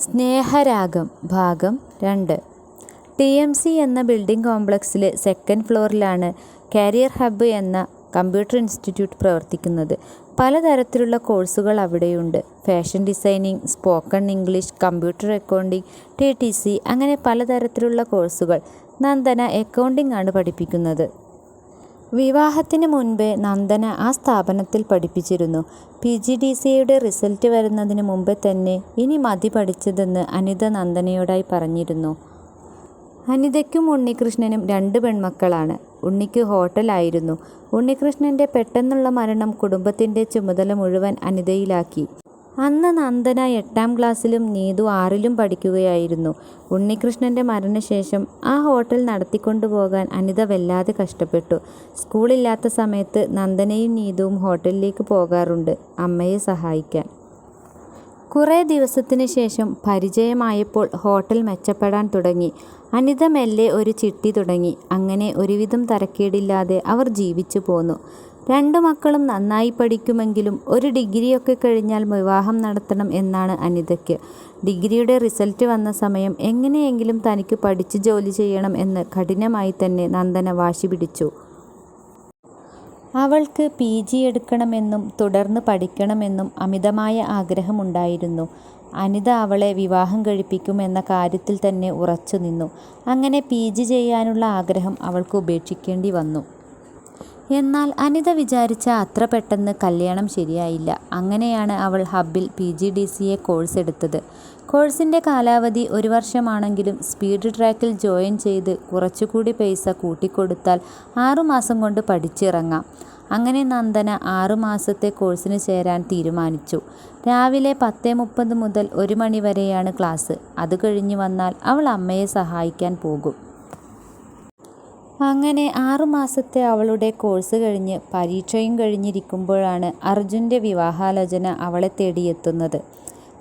സ്നേഹരാഗം ഭാഗം രണ്ട്. T M C എന്ന ബിൽഡിംഗ് കോംപ്ലക്സിലെ സെക്കൻഡ് ഫ്ലോറിലാണ് കരിയർ ഹബ്ബ് എന്ന കമ്പ്യൂട്ടർ ഇൻസ്റ്റിറ്റ്യൂട്ട് പ്രവർത്തിക്കുന്നത്. പലതരത്തിലുള്ള കോഴ്സുകൾ അവിടെയുണ്ട്. Fashion designing spoken English computer accounting T T C അങ്ങനെ പലതരത്തിലുള്ള കോഴ്സുകൾ. നന്ദന അക്കൗണ്ടിംഗ് ആണ് പഠിപ്പിക്കുന്നത്. വിവാഹത്തിന് മുൻപ് നന്ദന ആ സ്ഥാപനത്തിൽ പഠിപ്പിച്ചിരുന്നു. പി. ജി. ഡി. സിയുടെ റിസൾട്ട് വരുന്നതിന് മുമ്പേ തന്നെ ഇനി മതി പഠിച്ചതെന്ന് അനിത നന്ദനയോടായി പറഞ്ഞിരുന്നു. അനിതയ്ക്കും ഉണ്ണികൃഷ്ണനും രണ്ട് പെൺമക്കളാണ്. ഉണ്ണിക്ക് ഹോട്ടലായിരുന്നു. ഉണ്ണികൃഷ്ണന്റെ പെട്ടെന്നുള്ള മരണം കുടുംബത്തിന്റെ ചുമതല മുഴുവൻ അനിതയിലാക്കി. അന്ന് നന്ദന എട്ടാം ക്ലാസ്സിലും നീതു ആറിലും പഠിക്കുകയായിരുന്നു. ഉണ്ണികൃഷ്ണന്റെ മരണശേഷം ആ ഹോട്ടൽ നടത്തിക്കൊണ്ടുപോകാൻ അനിത വല്ലാതെ കഷ്ടപ്പെട്ടു. സ്കൂളില്ലാത്ത സമയത്ത് നന്ദനയും നീതുവും ഹോട്ടലിലേക്ക് പോകാറുണ്ട് അമ്മയെ സഹായിക്കാൻ. കുറേ ദിവസത്തിന് ശേഷം പരിചയമായപ്പോൾ ഹോട്ടൽ മെച്ചപ്പെടാൻ തുടങ്ങി. അനിത മെല്ലെ ഒരു ചിട്ടി തുടങ്ങി. അങ്ങനെ ഒരുവിധം തരക്കേടില്ലാതെ അവർ ജീവിച്ചു പോന്നു. രണ്ടു മക്കളും നന്നായി പഠിക്കുമെങ്കിലും ഒരു ഡിഗ്രിയൊക്കെ കഴിഞ്ഞാൽ വിവാഹം നടത്തണം എന്നാണ് അനിതയ്ക്ക്. ഡിഗ്രിയുടെ റിസൾട്ട് വന്ന സമയം എങ്ങനെയെങ്കിലും തനിക്ക് പഠിച്ച് ജോലി ചെയ്യണം എന്ന് കഠിനമായി തന്നെ നന്ദന വാശി പിടിച്ചു. അവൾക്ക് പി. ജി. എടുക്കണമെന്നും തുടർന്ന് പഠിക്കണമെന്നും അമിതമായ ആഗ്രഹമുണ്ടായിരുന്നു. അനിത അവളെ വിവാഹം കഴിപ്പിക്കുമെന്ന കാര്യത്തിൽ തന്നെ ഉറച്ചു നിന്നു അങ്ങനെ പി. ജി. ചെയ്യാനുള്ള ആഗ്രഹം അവൾക്ക് ഉപേക്ഷിക്കേണ്ടി വന്നു. എന്നാൽ അനിത വിചാരിച്ച അത്ര പെട്ടെന്ന് കല്യാണം ശരിയായില്ല. അങ്ങനെയാണ് അവൾ ഹബ്ബിൽ P G D C A course എടുത്തത്. കോഴ്സിന്റെ കാലാവധി ഒരു വർഷമാണെങ്കിലും സ്പീഡ് ട്രാക്കിൽ ജോയിൻ ചെയ്ത് കുറച്ചുകൂടി പൈസ കൂട്ടിക്കൊടുത്താൽ ആറുമാസം കൊണ്ട് പഠിച്ചിറങ്ങാം. അങ്ങനെ നന്ദന ആറുമാസത്തെ കോഴ്സിന് ചേരാൻ തീരുമാനിച്ചു. രാവിലെ പത്ത് മുപ്പത് മുതൽ ഒരു മണി വരെയാണ് ക്ലാസ്. അത് കഴിഞ്ഞ് വന്നാൽ അവൾ അമ്മയെ സഹായിക്കാൻ പോകും. അങ്ങനെ ആറുമാസത്തെ അവളുടെ കോഴ്സ് കഴിഞ്ഞ് പരീക്ഷയും കഴിഞ്ഞിരിക്കുമ്പോഴാണ് അർജുന്റെ വിവാഹാലോചന അവളെ തേടിയെത്തുന്നത്.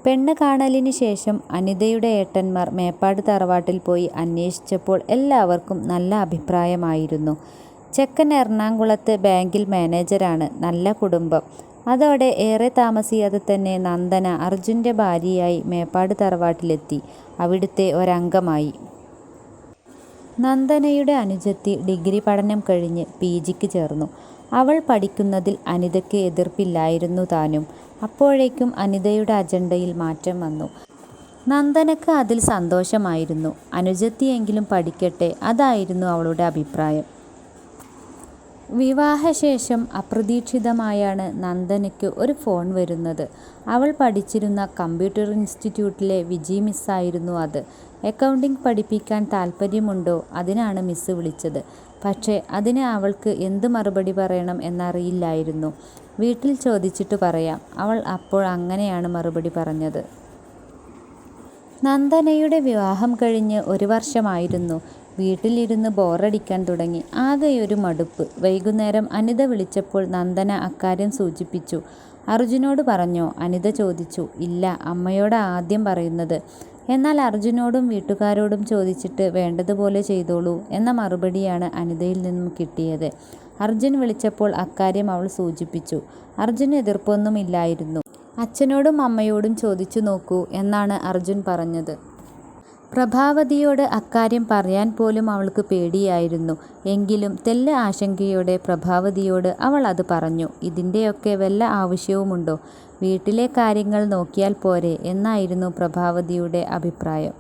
പെണ്ണ് കാണലിന് ശേഷം അനിതയുടെ ഏട്ടന്മാർ മേപ്പാട് തറവാട്ടിൽ പോയി അന്വേഷിച്ചപ്പോൾ എല്ലാവർക്കും നല്ല അഭിപ്രായമായിരുന്നു. ചെക്കൻ എറണാകുളത്ത് ബാങ്കിൽ മാനേജരാണ് നല്ല കുടുംബം. അതോടെ ഏറെ താമസിയാതെ തന്നെ നന്ദന അർജുന്റെ ഭാര്യയായി മേപ്പാട് തറവാട്ടിലെത്തി. അവിടുത്തെ ഒരംഗമായി. നന്ദനയുടെ അനുജത്തി ഡിഗ്രി പഠനം കഴിഞ്ഞ് പി ജിക്ക് ചേർന്നു. അവൾ പഠിക്കുന്നതിൽ അനിതയ്ക്ക് എതിർപ്പില്ലായിരുന്നു താനും. അപ്പോഴേക്കും അനിതയുടെ അജണ്ടയിൽ മാറ്റം വന്നു. നന്ദനക്ക് അതിൽ സന്തോഷമായിരുന്നു. അനുജത്തിയെങ്കിലും പഠിക്കട്ടെ അതായിരുന്നു അവളുടെ അഭിപ്രായം. വിവാഹശേഷം അപ്രതീക്ഷിതമായാണ് നന്ദനയ്ക്ക് ഒരു ഫോൺ വരുന്നത്. അവൾ പഠിച്ചിരുന്ന കമ്പ്യൂട്ടർ ഇൻസ്റ്റിറ്റ്യൂട്ടിലെ വിജി മിസ്സായിരുന്നു അത്. അക്കൗണ്ടിംഗ് പഠിപ്പിക്കാൻ താല്പര്യമുണ്ടോ അതിനാണ് മിസ് വിളിച്ചത്. പക്ഷേ അതിന് അവൾക്ക് എന്ത് മറുപടി പറയണം എന്നറിയില്ലായിരുന്നു. വീട്ടിൽ ചോദിച്ചിട്ട് പറയാം. അവൾ അപ്പോൾ അങ്ങനെയാണ് മറുപടി പറഞ്ഞത്. നന്ദനയുടെ വിവാഹം കഴിഞ്ഞ് ഒരു വർഷമായിരുന്നു. വീട്ടിലിരുന്ന് ബോറടിക്കാൻ തുടങ്ങി. ആകെയൊരു മടുപ്പ്. വൈകുന്നേരം അനിത വിളിച്ചപ്പോൾ നന്ദന അക്കാര്യം സൂചിപ്പിച്ചു. അർജുനോട് പറഞ്ഞോ? അനിത ചോദിച്ചു. ഇല്ല അമ്മയോട് ആദ്യം പറയുന്നത്. എന്നാൽ അർജുനോടും വീട്ടുകാരോടും ചോദിച്ചിട്ട് വേണ്ടതുപോലെ ചെയ്തോളൂ എന്ന മറുപടിയാണ് അനിതയിൽ നിന്നും കിട്ടിയത്. അർജുൻ വിളിച്ചപ്പോൾ അക്കാര്യം അവൾ സൂചിപ്പിച്ചു. അർജുൻ എതിർപ്പൊന്നുമില്ലായിരുന്നു. അച്ഛനോടും അമ്മയോടും ചോദിച്ചു നോക്കൂ എന്നാണ് അർജുൻ പറഞ്ഞത്. പ്രഭാവതിയോട് അക്കാര്യം പറയാൻ പോലും അവൾക്ക് പേടിയായിരുന്നു. എങ്കിലും തെല്ല ആശങ്കയോടെ പ്രഭാവതിയോട് അവൾ അത് പറഞ്ഞു. ഇതിന്റെയൊക്കെ വല്ല ആവശ്യവുമുണ്ടോ? വീട്ടിലെ കാര്യങ്ങൾ നോക്കിയാൽ പോരെ എന്നായിരുന്നു പ്രഭാവതിയുടെ അഭിപ്രായം.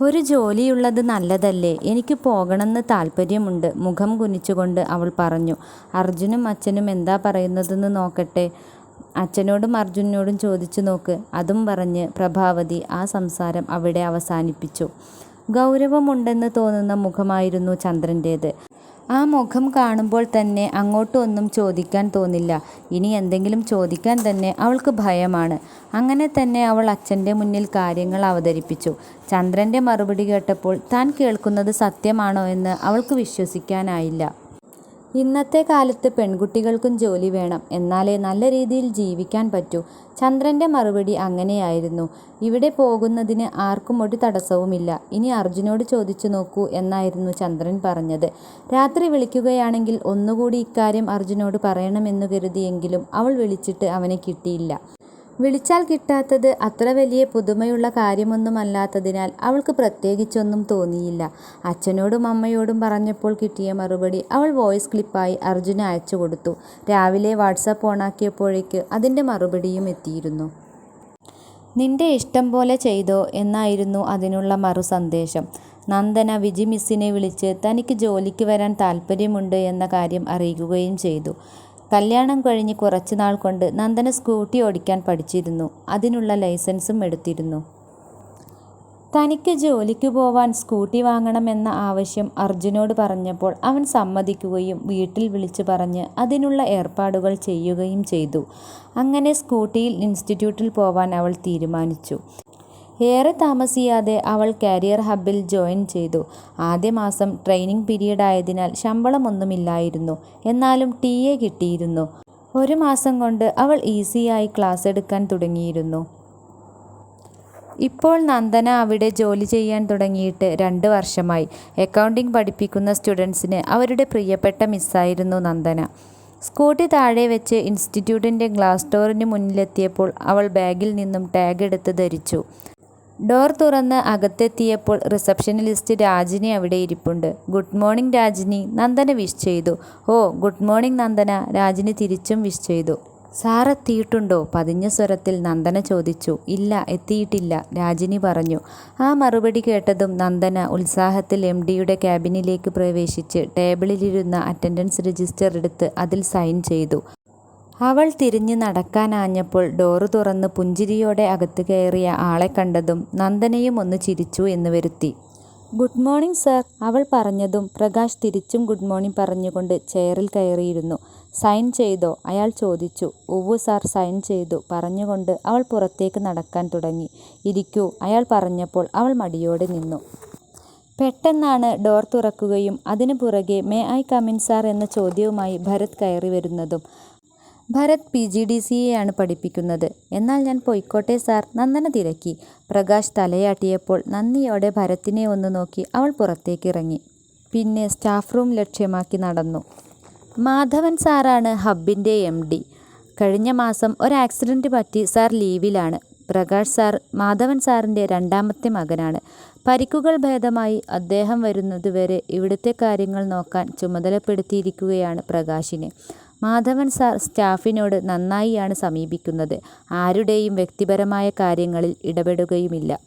ഒരു ജോലിയുള്ളത് നല്ലതല്ലേ? എനിക്ക് പോകണമെന്ന് താല്പര്യമുണ്ട് മുഖം കുനിച്ചുകൊണ്ട് അവൾ പറഞ്ഞു. അർജുനും അച്ഛനും എന്താ പറയുന്നതെന്ന് നോക്കട്ടെ? അച്ഛനോടും അർജുനോടും ചോദിച്ചു നോക്ക്. അതും പറഞ്ഞ് പ്രഭാവതി ആ സംസാരം അവിടെ അവസാനിപ്പിച്ചു. ഗൗരവമുണ്ടെന്ന് തോന്നുന്ന മുഖമായിരുന്നു ചന്ദ്രന്റേത്. ആ മുഖം കാണുമ്പോൾ തന്നെ അങ്ങോട്ടൊന്നും ചോദിക്കാൻ തോന്നില്ല. ഇനി എന്തെങ്കിലും ചോദിക്കാൻ തന്നെ അവൾക്ക് ഭയമാണ്. അങ്ങനെ തന്നെ അവൾ അച്ഛന്റെ മുന്നിൽ കാര്യങ്ങൾ അവതരിപ്പിച്ചു. ചന്ദ്രന്റെ മറുപടി കേട്ടപ്പോൾ താൻ കേൾക്കുന്നത് സത്യമാണോ എന്ന് അവൾക്ക് വിശ്വസിക്കാനായില്ല. ഇന്നത്തെ കാലത്ത് പെൺകുട്ടികൾക്കും ജോലി വേണം. എന്നാലേ നല്ല രീതിയിൽ ജീവിക്കാൻ പറ്റൂ. ചന്ദ്രന്റെ മറുപടി അങ്ങനെയായിരുന്നു. ഇവിടെ പോകുന്നതിന് ആർക്കും ഒരു തടസ്സവുമില്ല. ഇനി അർജുനോട് ചോദിച്ചു നോക്കൂ എന്നായിരുന്നു ചന്ദ്രൻ പറഞ്ഞത്. രാത്രി വിളിക്കുകയാണെങ്കിൽ ഒന്നുകൂടി ഇക്കാര്യം അർജുനോട് പറയണമെന്നു കരുതിയെങ്കിലും അവൾ വിളിച്ചിട്ട് അവനെ കിട്ടിയില്ല. വിളിച്ചാൽ കിട്ടാത്തത് അത്ര വലിയ പുതുമയുള്ള കാര്യമൊന്നുമല്ലാത്തതിനാൽ അവൾക്ക് പ്രത്യേകിച്ചൊന്നും തോന്നിയില്ല. അച്ഛനോടും അമ്മയോടും പറഞ്ഞപ്പോൾ കിട്ടിയ മറുപടി അവൾ വോയിസ് ക്ലിപ്പായി അർജുന അയച്ചു കൊടുത്തു രാവിലെ വാട്സാപ്പ് ഓണാക്കിയപ്പോഴേക്ക് അതിന്റെ മറുപടിയും എത്തിയിരുന്നു. നിന്റെ ഇഷ്ടം പോലെ ചെയ്തോ എന്നായിരുന്നു അതിനുള്ള മറു സന്ദേശം നന്ദന വിജി മിസ്സിനെ വിളിച്ച് തനിക്ക് ജോലിക്ക് വരാൻ താല്പര്യമുണ്ട് എന്ന കാര്യം അറിയിക്കുകയും ചെയ്തു. കല്യാണം കഴിഞ്ഞ് കുറച്ച് നാൾ കൊണ്ട് നന്ദന സ്കൂട്ടി ഓടിക്കാൻ പഠിച്ചിരുന്നു. അതിനുള്ള ലൈസൻസും എടുത്തിരുന്നു. തനിക്ക് ജോലിക്ക് പോവാൻ സ്കൂട്ടി വാങ്ങണമെന്ന ആവശ്യം അർജുനോട് പറഞ്ഞപ്പോൾ അവൻ സമ്മതിക്കുകയും വീട്ടിൽ വിളിച്ചു പറഞ്ഞ് അതിനുള്ള ഏർപ്പാടുകൾ ചെയ്യുകയും ചെയ്തു. അങ്ങനെ സ്കൂട്ടിയിൽ ഇൻസ്റ്റിറ്റ്യൂട്ടിൽ പോവാൻ അവൾ തീരുമാനിച്ചു. ഏറെ താമസിയാതെ അവൾ കാരിയർ ഹബ്ബിൽ ജോയിൻ ചെയ്തു. ആദ്യ മാസം ട്രെയിനിങ് പീരീഡ് ആയതിനാൽ ശമ്പളമൊന്നുമില്ലായിരുന്നു. എന്നാലും ടി എ കിട്ടിയിരുന്നു. ഒരു മാസം കൊണ്ട് അവൾ ഈസിയായി ക്ലാസ് എടുക്കാൻ തുടങ്ങിയിരുന്നു. ഇപ്പോൾ നന്ദന അവിടെ ജോലി ചെയ്യാൻ തുടങ്ങിയിട്ട് രണ്ട് വർഷമായി. അക്കൗണ്ടിംഗ് പഠിപ്പിക്കുന്ന സ്റ്റുഡൻസിന് അവരുടെ പ്രിയപ്പെട്ട മിസ്സായിരുന്നു നന്ദന. സ്കൂട്ടി താഴെ വെച്ച് ഇൻസ്റ്റിറ്റ്യൂട്ടിന്റെ ഗ്ലാസ് ഡോറിന് മുന്നിലെത്തിയപ്പോൾ അവൾ ബാഗിൽ നിന്നും ടാഗ് എടുത്ത് ധരിച്ചു. ഡോർ തുറന്ന് അകത്തെത്തിയപ്പോൾ റിസപ്ഷനിലിസ്റ്റ് രാജിനി അവിടെ ഇരിപ്പുണ്ട്. Good morning Rajini Nandana wish ചെയ്തു. Oh good morning Nandana Rajini തിരിച്ചും വിഷ് ചെയ്തു. സാർ എത്തിയിട്ടുണ്ടോ പതിഞ്ഞ സ്വരത്തിൽ നന്ദന ചോദിച്ചു. ഇല്ല എത്തിയിട്ടില്ല രാജിനി പറഞ്ഞു. ആ മറുപടി കേട്ടതും നന്ദന ഉത്സാഹത്തിൽ എം ഡിയുടെ ക്യാബിനിലേക്ക് പ്രവേശിച്ച് ടേബിളിലിരുന്ന അറ്റൻഡൻസ് രജിസ്റ്റർ എടുത്ത് അതിൽ സൈൻ ചെയ്തു. അവൾ തിരിഞ്ഞ് നടക്കാനാഞ്ഞപ്പോൾ ഡോറ് തുറന്ന് പുഞ്ചിരിയോടെ അകത്ത് കയറിയ ആളെ കണ്ടതും നന്ദനയും ഒന്ന് ചിരിച്ചു എന്ന് വരുത്തി. ഗുഡ് മോർണിംഗ് സർ അവൾ പറഞ്ഞതും പ്രകാശ് തിരിച്ചും ഗുഡ് മോർണിംഗ് പറഞ്ഞുകൊണ്ട് ചെയറിൽ കയറിയിരുന്നു. സൈൻ ചെയ്തോ അയാൾ ചോദിച്ചു. ഉവ്വ് സാർ സൈൻ ചെയ്തു പറഞ്ഞുകൊണ്ട് അവൾ പുറത്തേക്ക് നടക്കാൻ തുടങ്ങി. ഇരിക്കൂ അയാൾ പറഞ്ഞപ്പോൾ അവൾ മടിയോടെ നിന്നു. പെട്ടെന്നാണ് ഡോർ തുറക്കുകയും അതിനു പുറകെ മേ ഐ കമിൻ സാർ എന്ന ചോദ്യവുമായി ഭരത് കയറി വരുന്നതും. Bharath P G D C എയാണ് പഠിപ്പിക്കുന്നത്. എന്നാൽ ഞാൻ പൊയ്ക്കോട്ടെ സാർ നന്ദന തിരക്കി. പ്രകാശ് തലയാട്ടിയപ്പോൾ നന്ദിയോടെ ഭരത്തിനെ ഒന്ന് നോക്കി അവൾ പുറത്തേക്ക് ഇറങ്ങി പിന്നെ സ്റ്റാഫ് റൂം ലക്ഷ്യമാക്കി നടന്നു. മാധവൻ സാറാണ് ഹബിന്റെ എം ഡി കഴിഞ്ഞ മാസം ഒരു ആക്സിഡന്റ് പറ്റി സാർ ലീവിലാണ്. പ്രകാശ് സാർ മാധവൻ സാറിന്റെ രണ്ടാമത്തെ മകനാണ്. പരിക്കുകൾ ഭേദമായി അദ്ദേഹം വരുന്നതുവരെ ഇവിടുത്തെ കാര്യങ്ങൾ നോക്കാൻ ചുമതലപ്പെടുത്തിയിരിക്കുകയാണ് പ്രകാശിനെ. മാധവൻ സാർ സ്റ്റാഫിനോട് നന്നായിയാണ് സമീപിക്കുന്നത്. ആരുടെയും വ്യക്തിപരമായ കാര്യങ്ങളിൽ ഇടപെടുകയുമില്ല.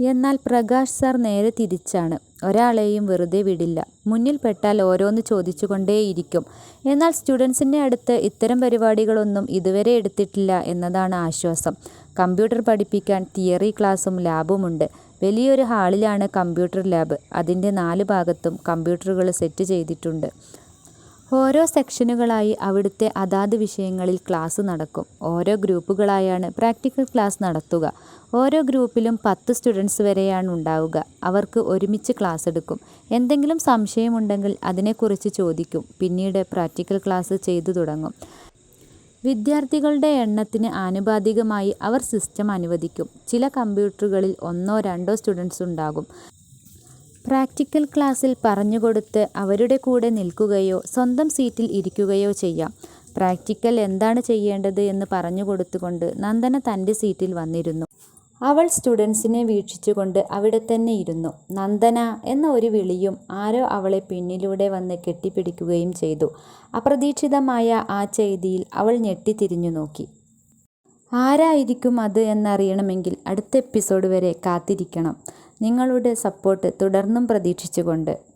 എന്നാൽ പ്രകാശ് സാർ നേരെ തിരിച്ചാണ്. ഒരാളെയും വെറുതെ വിടില്ല. മുന്നിൽ പെട്ടാൽ ഓരോന്ന് ചോദിച്ചുകൊണ്ടേയിരിക്കും. എന്നാൽ സ്റ്റുഡൻസിന്റെ അടുത്ത് ഇത്തരം പരിപാടികളൊന്നും ഇതുവരെ എടുത്തിട്ടില്ല എന്നതാണ് ആശ്വാസം. കമ്പ്യൂട്ടർ പഠിപ്പിക്കാൻ തിയറി ക്ലാസും ലാബുമുണ്ട്. വലിയൊരു ഹാളിലാണ് കമ്പ്യൂട്ടർ ലാബ്. അതിന്റെ നാല് ഭാഗത്തും കമ്പ്യൂട്ടറുകൾ സെറ്റ് ചെയ്തിട്ടുണ്ട്. ഓരോ സെക്ഷനുകളായി അവിടുത്തെ അതാത് വിഷയങ്ങളിൽ ക്ലാസ് നടക്കും. ഓരോ ഗ്രൂപ്പുകളായാണ് പ്രാക്ടിക്കൽ ക്ലാസ് നടത്തുക. ഓരോ ഗ്രൂപ്പിലും പത്ത് സ്റ്റുഡൻസ് വരെയാണ് ഉണ്ടാവുക അവർക്ക് ഒരുമിച്ച് ക്ലാസ് എടുക്കും എന്തെങ്കിലും സംശയമുണ്ടെങ്കിൽ അതിനെക്കുറിച്ച് ചോദിക്കും. പിന്നീട് പ്രാക്ടിക്കൽ ക്ലാസ് ചെയ്തു തുടങ്ങും. വിദ്യാർത്ഥികളുടെ എണ്ണത്തിന് ആനുപാതികമായി അവർ സിസ്റ്റം അനുവദിക്കും. ചില കമ്പ്യൂട്ടറുകളിൽ ഒന്നോ രണ്ടോ സ്റ്റുഡൻസുണ്ടാകും. പ്രാക്ടിക്കൽ ക്ലാസ്സിൽ പറഞ്ഞുകൊടുത്ത് അവരുടെ കൂടെ നിൽക്കുകയോ സ്വന്തം സീറ്റിൽ ഇരിക്കുകയോ ചെയ്യാം. പ്രാക്ടിക്കൽ എന്താണ് ചെയ്യേണ്ടത് എന്ന് പറഞ്ഞു കൊടുത്തുകൊണ്ട് നന്ദന തന്റെ സീറ്റിൽ വന്നിരുന്നു. അവൾ സ്റ്റുഡൻസിനെ വീക്ഷിച്ചുകൊണ്ട് അവിടെത്തന്നെ ഇരുന്നു. നന്ദന എന്ന ഒരു വിളിയും ആരോ അവളെ പിന്നിലൂടെ വന്ന് കെട്ടിപ്പിടിക്കുകയും ചെയ്തു. അപ്രതീക്ഷിതമായ ആ ചെയ്തിയിൽ അവൾ ഞെട്ടിത്തിരിഞ്ഞു നോക്കി. ആരായിരിക്കും അത് എന്നറിയണമെങ്കിൽ അടുത്ത എപ്പിസോഡ് വരെ കാത്തിരിക്കണം. നിങ്ങളുടെ സപ്പോർട്ട് തുടർന്നും പ്രതീക്ഷിച്ചുകൊണ്ട്